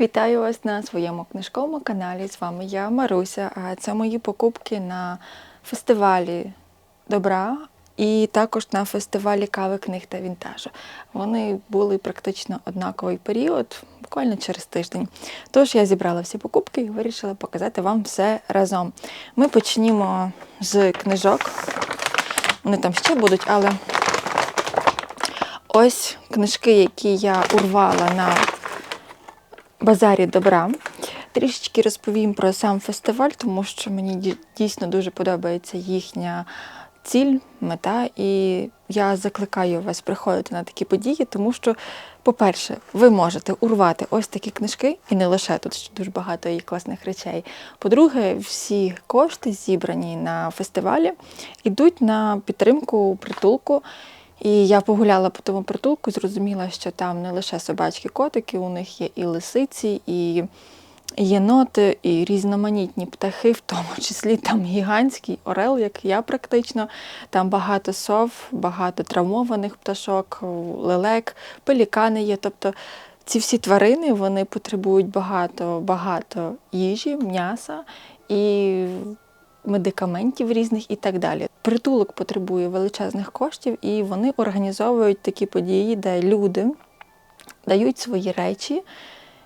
Вітаю вас на своєму книжковому каналі. З вами я, Маруся. А це мої покупки на фестивалі добра і також на фестивалі кави книг та вінтажу. Вони були практично однаковий період, буквально через тиждень. Тож я зібрала всі покупки і вирішила показати вам все разом. Ми почнімо з книжок. Вони там ще будуть, але ось книжки, які я урвала на базарі добра. Трішечки розповім про сам фестиваль, тому що мені дійсно дуже подобається їхня ціль, мета. І я закликаю вас приходити на такі події, тому що, по-перше, ви можете урвати ось такі книжки, і не лише тут ще дуже багато є класних речей. По-друге, всі кошти, зібрані на фестивалі, йдуть на підтримку притулку. І я погуляла по тому притулку, зрозуміла, що там не лише собачки, котики, у них є і лисиці, і єноти, і різноманітні птахи, в тому числі там гігантський орел, як я практично. Там багато сов, багато травмованих пташок, лелек, пелікани є. Тобто ці всі тварини вони потребують багато, багато їжі, м'яса і медикаментів різних і так далі. Притулок потребує величезних коштів, і вони організовують такі події, де люди дають свої речі,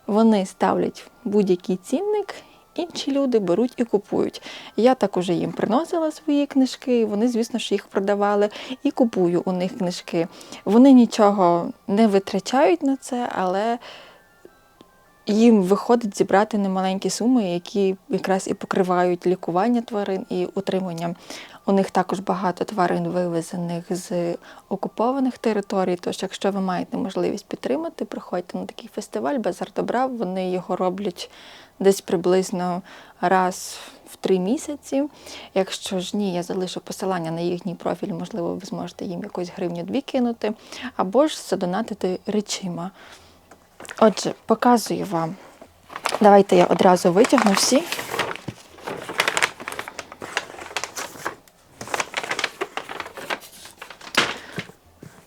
вони ставлять будь-який цінник. Інші люди беруть і купують. Я також їм приносила свої книжки, вони, звісно ж, їх продавали і купую у них книжки. Вони нічого не витрачають на це, але їм виходить зібрати немаленькі суми, які якраз і покривають лікування тварин і утримання. У них також багато тварин вивезених з окупованих територій. Тож, якщо ви маєте можливість підтримати, приходьте на такий фестиваль Базар добра. Вони його роблять десь приблизно раз в три місяці. Якщо ж ні, я залишу посилання на їхній профіль, можливо, ви зможете їм якусь гривню-дві кинути, або ж задонатити речима. Отже, показую вам. Давайте я одразу витягну всі.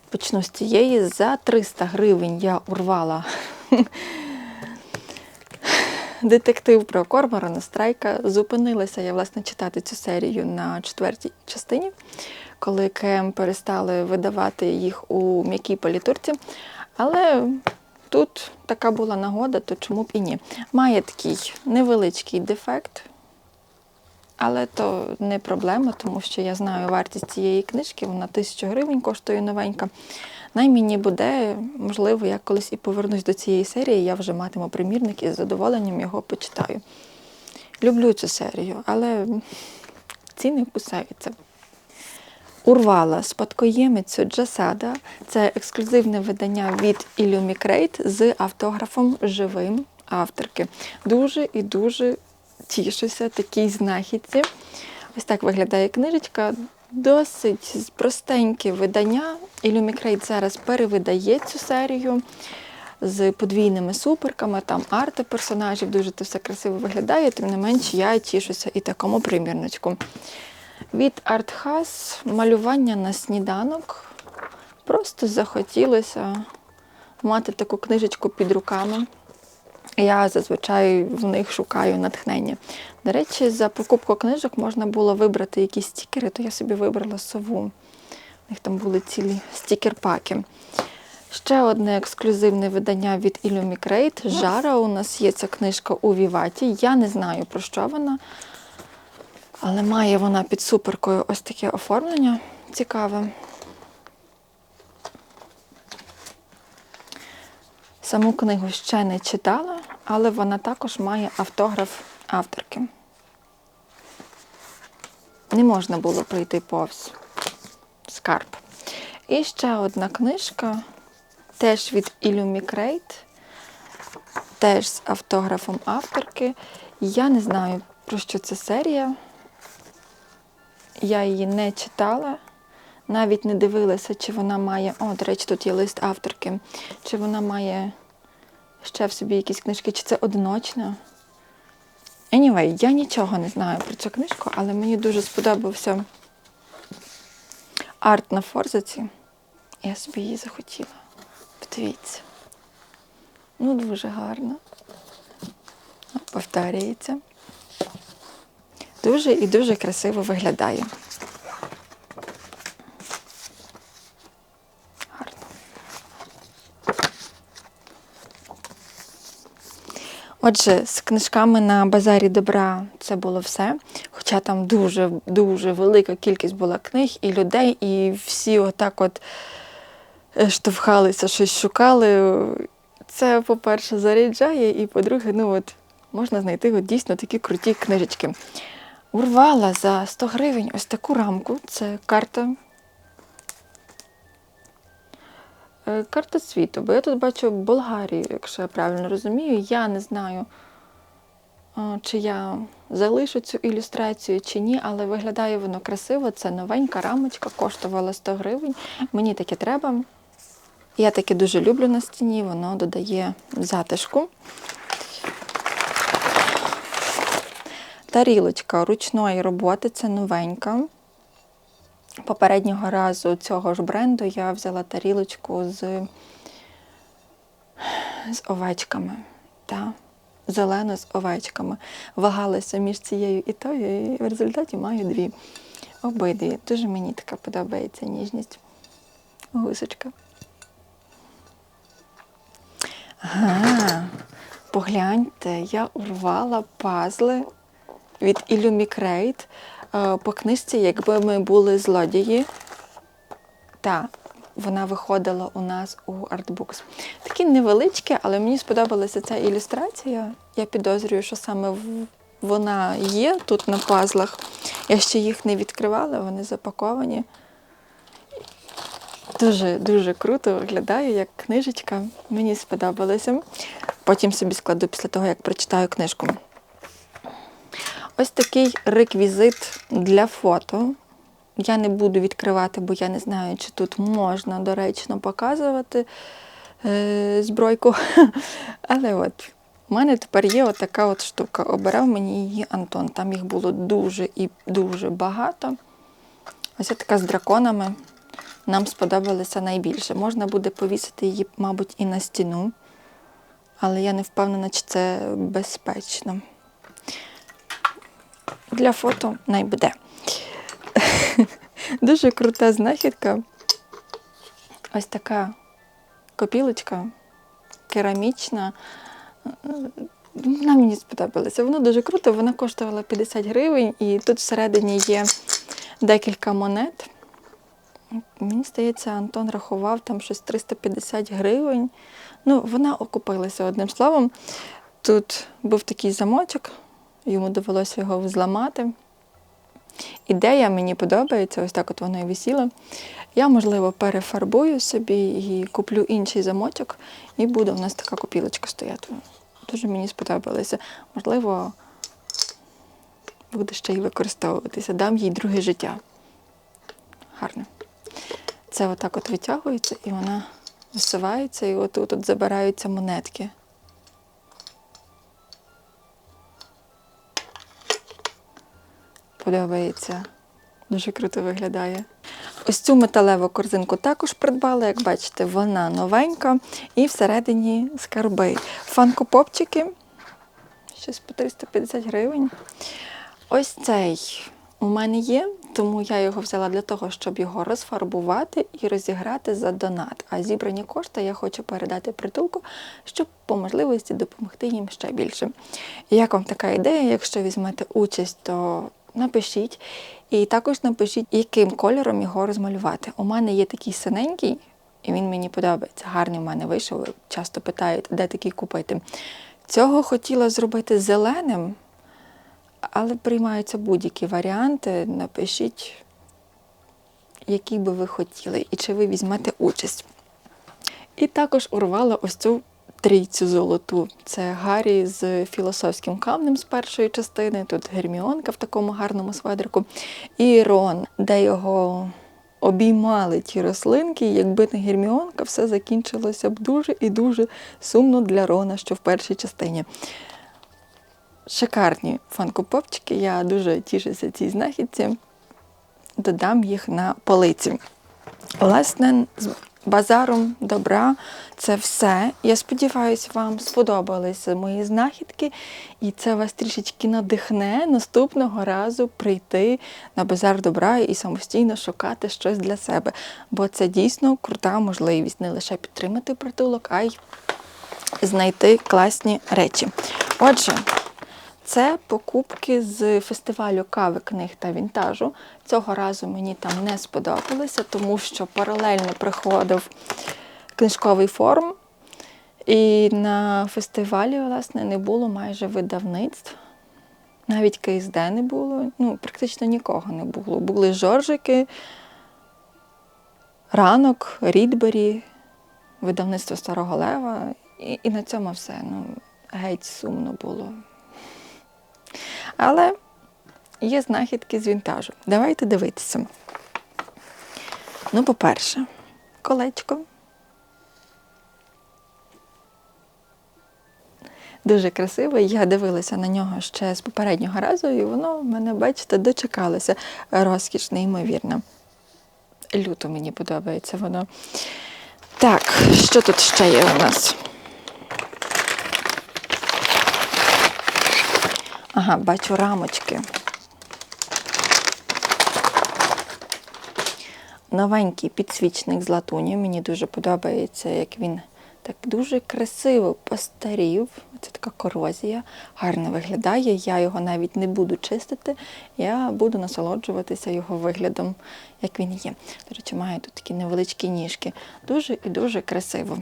Почну з цієї. За 300 гривень я урвала детектив про Корморана Страйка. Зупинилася я, власне, читати цю серію на четвертій частині, коли КМ перестали видавати їх у м'якій політурці. Але тут така була нагода, то чому б і ні. Має такий невеличкий дефект, але то не проблема, тому що я знаю вартість цієї книжки, вона тисячу гривень коштує новенька. Най мені буде, можливо, я колись і повернусь до цієї серії, я вже матиму примірник і з задоволенням його почитаю. Люблю цю серію, але ціни кусаються. Урвала спадкоємицю Джасада. Це ексклюзивне видання від Illumicrate з автографом живим авторки. Дуже і дуже тішуся такій знахідці. Ось так виглядає книжечка. Досить простеньке видання. Illumicrate зараз перевидає цю серію з подвійними суперками, там арти персонажів, дуже це все красиво виглядає, тим не менш я тішуся і такому примірничку. Від Артхас малювання на сніданок. Просто захотілося мати таку книжечку під руками. Я зазвичай в них шукаю натхнення. До речі, за покупку книжок можна було вибрати якісь стікери, то я собі вибрала сову. У них там були цілі стікер-паки. Ще одне ексклюзивне видання від Illumicrate. Жара у нас є ця книжка у Віваті. Я не знаю, про що вона, але має вона під суперкою ось таке оформлення цікаве. Саму книгу ще не читала, але вона також має автограф авторки. Не можна було пройти повз скарб. І ще одна книжка, теж від Illumicrate, теж з автографом авторки. Я не знаю, про що це серія. Я її не читала, навіть не дивилася, чи вона має. О, до речі, тут є лист авторки, чи вона має ще в собі якісь книжки, чи це одиночна. Anyway, я нічого не знаю про цю книжку, але мені дуже сподобався арт на форзаці. Я собі її захотіла. Подивіться. Ну, дуже гарно. повторюється. Дуже і дуже красиво виглядає. Гарно. Отже, з книжками на базарі добра це було все. Хоча там дуже дуже велика кількість була книг і людей, і всі отак от е, штовхалися, щось шукали. Це, по-перше, заряджає, і по-друге, ну от можна знайти от дійсно такі круті книжечки. Урвала за 100 гривень ось таку рамку. Це карта. Е, Карта світу, бо я тут бачу Болгарію, якщо я правильно розумію. Я не знаю, чи я залишу цю ілюстрацію чи ні, але виглядає воно красиво. Це новенька рамочка, коштувала 100 гривень. Мені таке треба. Я таке дуже люблю на стіні, воно додає затишку. Тарілочка ручної роботи, це новенька. Попереднього разу цього ж бренду я взяла тарілочку з, з овечками. Та, зелену з овечками. Вагалася між цією і тою, і в результаті маю дві. Обидві. Дуже мені така подобається ніжність. Гусочка. Ага, погляньте, я урвала пазли від Illumicrate е, по книжці, якби ми були злодії. Так, вона виходила у нас у Artbooks. Такі невеличкі, але мені сподобалася ця ілюстрація. Я підозрюю, що саме вона є тут на пазлах. Я ще їх не відкривала, вони запаковані. Дуже дуже круто виглядає, як книжечка. Мені сподобалося. Потім собі складу після того, як прочитаю книжку. Ось такий реквізит для фото. Я не буду відкривати, бо я не знаю, чи тут можна доречно показувати е, збройку. Але от, у мене тепер є от така от штука. Обирав мені її Антон. Там їх було дуже і дуже багато. Ось така з драконами. Нам сподобалося найбільше. Можна буде повісити її, мабуть, і на стіну, але я не впевнена, чи це безпечно. Для фото найбуде. Дуже крута знахідка. Ось така копілочка керамічна. Вона мені сподобалася. Воно дуже круто, вона коштувала 50 гривень, і тут всередині є декілька монет. Мені здається, Антон рахував там щось 350 гривень. Ну, вона окупилася одним словом. Тут був такий замочок, йому довелося його зламати. Ідея мені подобається, ось так от воно і висіло. Я, можливо, перефарбую собі і куплю інший замочок, і буде у нас така копілочка стояти. Дуже мені сподобалося. Можливо, буде ще й використовуватися. Дам їй друге життя. Гарно. Це отак от витягується і вона висувається, і отут от забираються монетки. Подобається. Дуже круто виглядає. Ось цю металеву корзинку також придбала, як бачите, вона новенька і всередині скарби. Фанкопопчики. Щось по 350 гривень. Ось цей у мене є, тому я його взяла для того, щоб його розфарбувати і розіграти за донат. А зібрані кошти я хочу передати притулку, щоб по можливості допомогти їм ще більше. Як вам така ідея? Якщо візьмете участь, то напишіть. І також напишіть, яким кольором його розмалювати. У мене є такий синенький, і він мені подобається. Гарний в мене вийшов. Часто питають, де такий купити. Цього хотіла зробити зеленим, але приймаються будь-які варіанти. Напишіть, який би ви хотіли, і чи ви візьмете участь. І також урвала ось цю трійцю золоту. Це Гаррі з філософським камнем з першої частини. Тут Герміонка в такому гарному сведрику. І Рон, де його обіймали ті рослинки. Якби не Герміонка, все закінчилося б дуже і дуже сумно для Рона, що в першій частині. Шикарні фанкопопчики, я дуже тішуся цій знахідці. Додам їх на полиці. Власне, базаром добра це все. Я сподіваюся, вам сподобалися мої знахідки, і це вас трішечки надихне наступного разу прийти на базар добра і самостійно шукати щось для себе. Бо це дійсно крута можливість не лише підтримати притулок, а й знайти класні речі. Отже, це покупки з фестивалю кави, книг та вінтажу. Цього разу мені там не сподобалося, тому що паралельно приходив книжковий форум, і на фестивалі, власне, не було майже видавництв. Навіть КСД не було, ну, практично нікого не було. Були жоржики, ранок, Рідбері, видавництво Старого Лева, і, і на цьому все. Ну, геть сумно було. Але є знахідки з вінтажу. Давайте дивитися. Ну, по-перше, колечко. Дуже красиве. Я дивилася на нього ще з попереднього разу, і воно в мене, бачите, дочекалося. Розкіш, неймовірна. Люто мені подобається воно. Так, що тут ще є у нас? Ага, бачу рамочки. Новенький підсвічник з латуні. Мені дуже подобається, як він так дуже красиво постарів. Це така корозія, гарно виглядає. Я його навіть не буду чистити. Я буду насолоджуватися його виглядом, як він є. До речі, має тут такі невеличкі ніжки. Дуже і дуже красиво.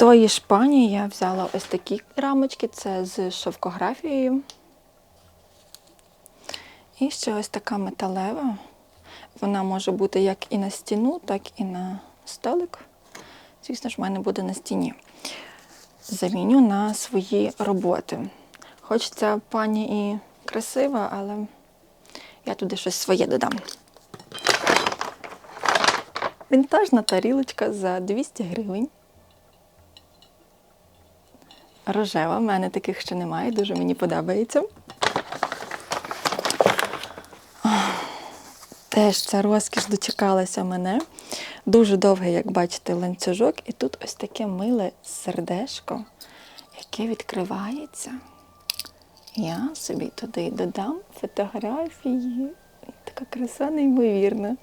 Ж пані я взяла ось такі рамочки, це з шовкографією. І ще ось така металева. Вона може бути як і на стіну, так і на столик. Звісно ж, в мене буде на стіні. Заміню на свої роботи. Хоч ця пані і красива, але я туди щось своє додам. Вінтажна тарілочка за 200 гривень. Рожева, в мене таких ще немає, дуже мені подобається. Теж ця розкіш дочекалася мене. Дуже довгий, як бачите, ланцюжок. І тут ось таке миле сердешко, яке відкривається. Я собі туди додам фотографії. Така краса неймовірна.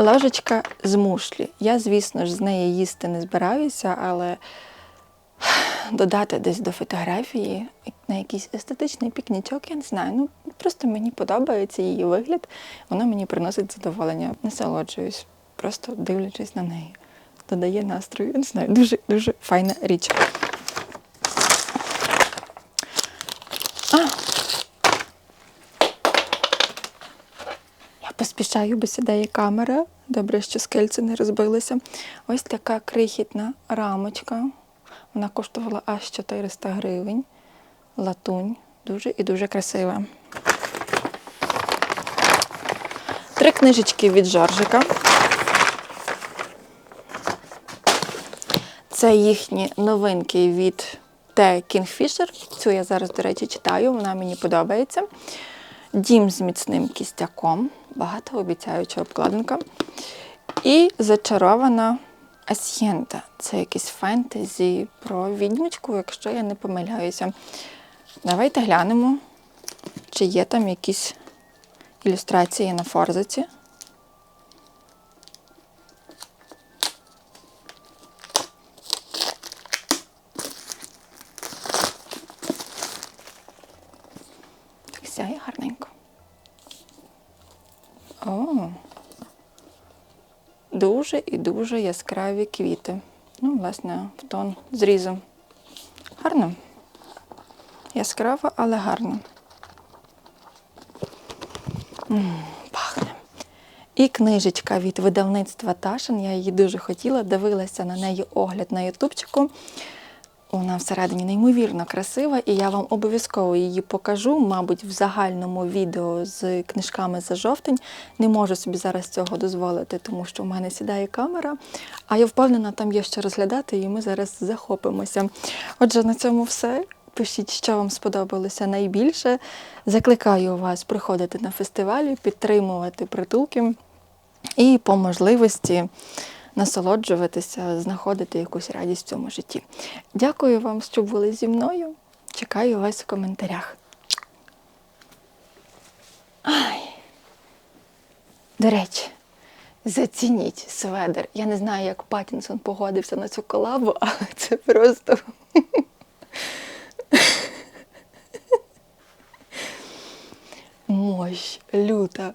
Ложечка з мушлі. Я, звісно ж, з неї їсти не збираюся, але додати десь до фотографії на якийсь естетичний пікнічок, я не знаю. Ну, просто мені подобається її вигляд, воно мені приносить задоволення. Насолоджуюсь, просто дивлячись на неї. Додає настрою, я не знаю, дуже-дуже файна річ. Поспішаю, бо сідає камера. Добре, що скельце не розбилося. Ось така крихітна рамочка. Вона коштувала аж 400 гривень. Латунь. Дуже і дуже красива. Три книжечки від Жоржика. Це їхні новинки від Т. Kingfisher. Цю я зараз, до речі, читаю, вона мені подобається. Дім з міцним кістяком. Багатообіцяюча обкладинка. І зачарована Асьєнта. Це якийсь фентезі про відьмочку, якщо я не помиляюся. Давайте глянемо, чи є там якісь ілюстрації на форзиці. Так сяє гарненько. О, дуже і дуже яскраві квіти. Ну, власне, в тон зрізу. Гарно. Яскраво, але гарно. Пахне. І книжечка від видавництва Ташин. Я її дуже хотіла, дивилася на неї огляд на ютубчику. Вона всередині неймовірно красива, і я вам обов'язково її покажу, мабуть, в загальному відео з книжками за жовтень. Не можу собі зараз цього дозволити, тому що в мене сідає камера. А я впевнена, там є що розглядати, і ми зараз захопимося. Отже, на цьому все. Пишіть, що вам сподобалося найбільше. Закликаю вас приходити на фестивалі, підтримувати притулки і по можливості насолоджуватися, знаходити якусь радість в цьому житті. Дякую вам, що були зі мною. Чекаю вас в коментарях. Ай. До речі, зацініть сведер. Я не знаю, як Паттінсон погодився на цю колабу, але це просто. Мощь люта.